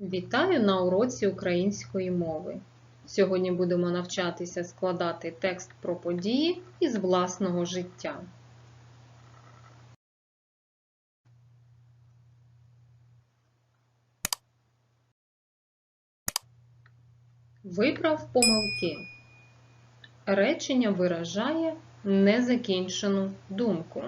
Вітаю на уроці української мови. Сьогодні будемо навчатися складати текст про події із власного життя. Виправ помилки. Речення виражає незакінчену думку.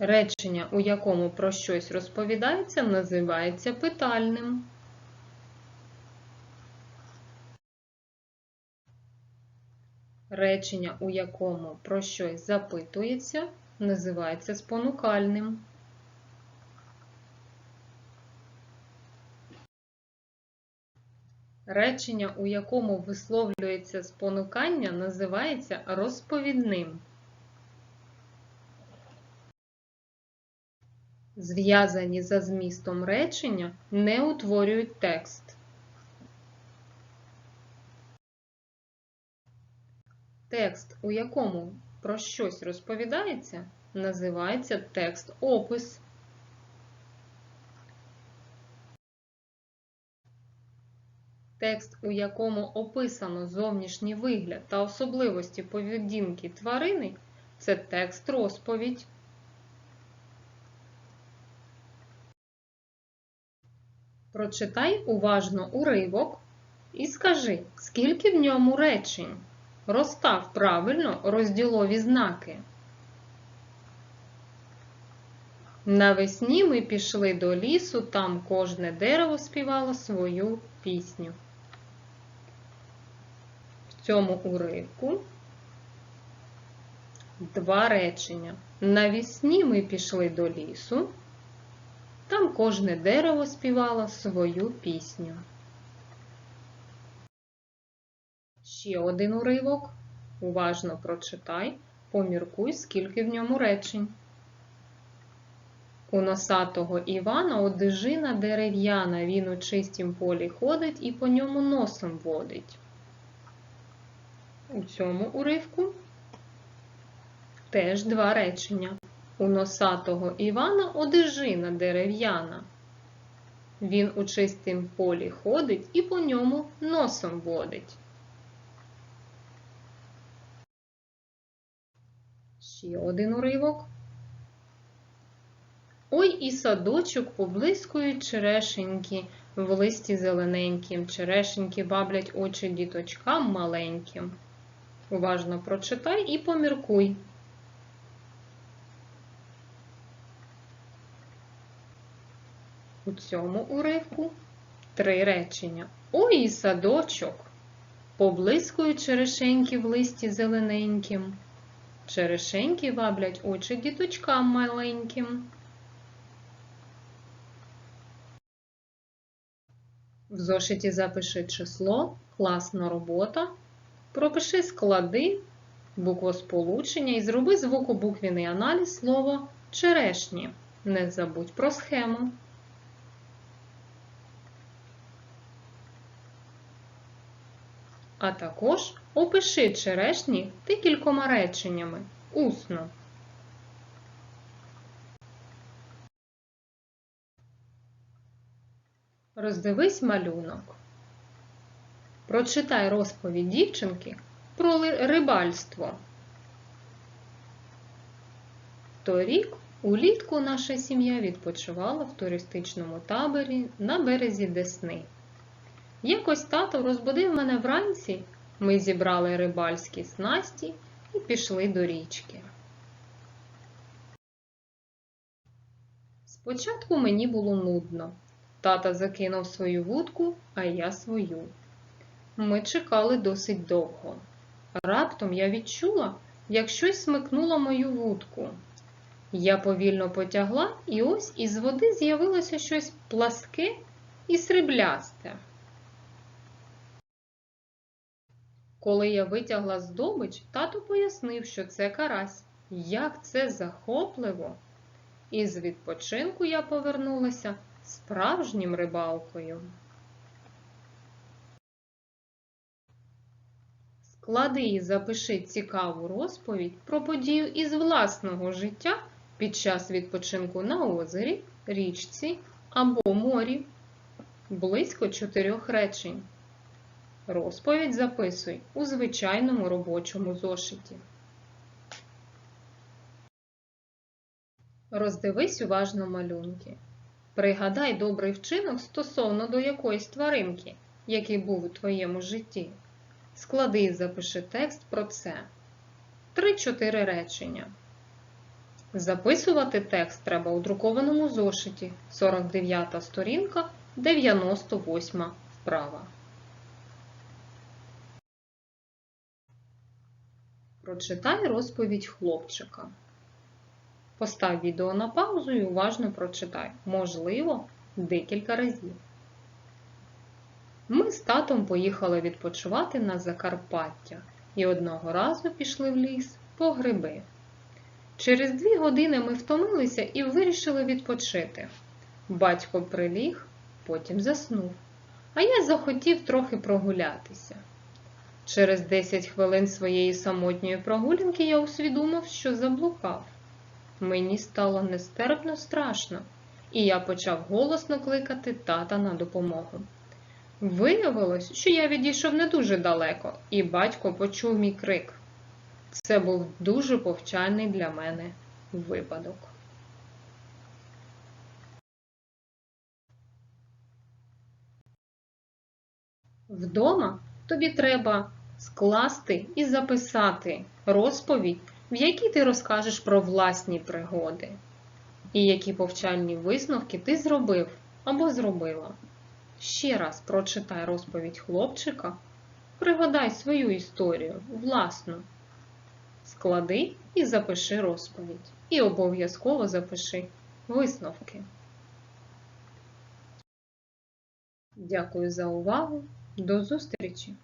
Речення, у якому про щось розповідається, називається питальним. Речення, у якому про щось запитується, називається спонукальним. Речення, у якому висловлюється спонукання, називається розповідним. Зв'язані за змістом речення не утворюють текст. Текст, у якому про щось розповідається, називається текст-опис. Текст, у якому описано зовнішній вигляд та особливості поведінки тварини, це текст-розповідь. Прочитай уважно уривок і скажи, скільки в ньому речень. Розстав правильно розділові знаки. Навесні ми пішли до лісу, там кожне дерево співало свою пісню. В цьому уривку два речення. Навесні ми пішли до лісу. Там кожне дерево співало свою пісню. Ще один уривок. Уважно прочитай, поміркуй, скільки в ньому речень. У носатого Івана одежина дерев'яна, він у чистім полі ходить і по ньому носом водить. У цьому уривку теж два речення. У носатого Івана одежина дерев'яна. Він у чистім полі ходить і по ньому носом водить. Ще один уривок. Ой і садочок поблискують черешеньки в листі зелененьким. Черешеньки баблять очі діточкам маленьким. Уважно прочитай і поміркуй. У цьому уривку три речення. Ой, садочок, поблискують черешеньки в листі зелененьким. Черешеньки ваблять очі діточкам маленьким. В зошиті запиши число, класна робота. Пропиши склади, буквосполучення і зроби звукобуквіний аналіз слова черешні. Не забудь про схему. А також опиши черешні декількома реченнями усно. Роздивись малюнок. Прочитай розповідь дівчинки про рибальство. Торік улітку наша сім'я відпочивала в туристичному таборі на березі Десни. Якось тато розбудив мене вранці, ми зібрали рибальські снасті і пішли до річки. Спочатку мені було нудно. Тата закинув свою вудку, а я свою. Ми чекали досить довго. Раптом я відчула, як щось смикнуло мою вудку. Я повільно потягла, і ось із води з'явилося щось пласке і сріблясте. Коли я витягла здобич, тато пояснив, що це карась. Як це захопливо! І з відпочинку я повернулася справжнім рибалкою. Склади і запиши цікаву розповідь про подію із власного життя під час відпочинку на озері річці або морі. Близько чотирьох речень. Розповідь записуй у звичайному робочому зошиті. Роздивись уважно малюнки. Пригадай добрий вчинок стосовно до якоїсь тваринки, який був у твоєму житті. Склади і запиши текст про це. 3-4 речення. Записувати текст треба у друкованому зошиті 49 сторінка, 98 вправа. Прочитай розповідь хлопчика. Постав відео на паузу і уважно прочитай, можливо, декілька разів. Ми з татом поїхали відпочивати на Закарпаття і одного разу пішли в ліс по гриби. Через дві години ми втомилися і вирішили відпочити. Батько приліг, потім заснув, а я захотів трохи прогулятися. Через 10 хвилин своєї самотньої прогулянки я усвідомив, що заблукав. Мені стало нестерпно страшно, і я почав голосно кликати тата на допомогу. Виявилось, що я відійшов не дуже далеко, і батько почув мій крик. Це був дуже повчальний для мене випадок. Вдома тобі треба скласти і записати розповідь, в якій ти розкажеш про власні пригоди, і які повчальні висновки ти зробив або зробила. Ще раз прочитай розповідь хлопчика, пригадай свою історію, власну. Склади і запиши розповідь. І обов'язково запиши висновки. Дякую за увагу. До зустрічі!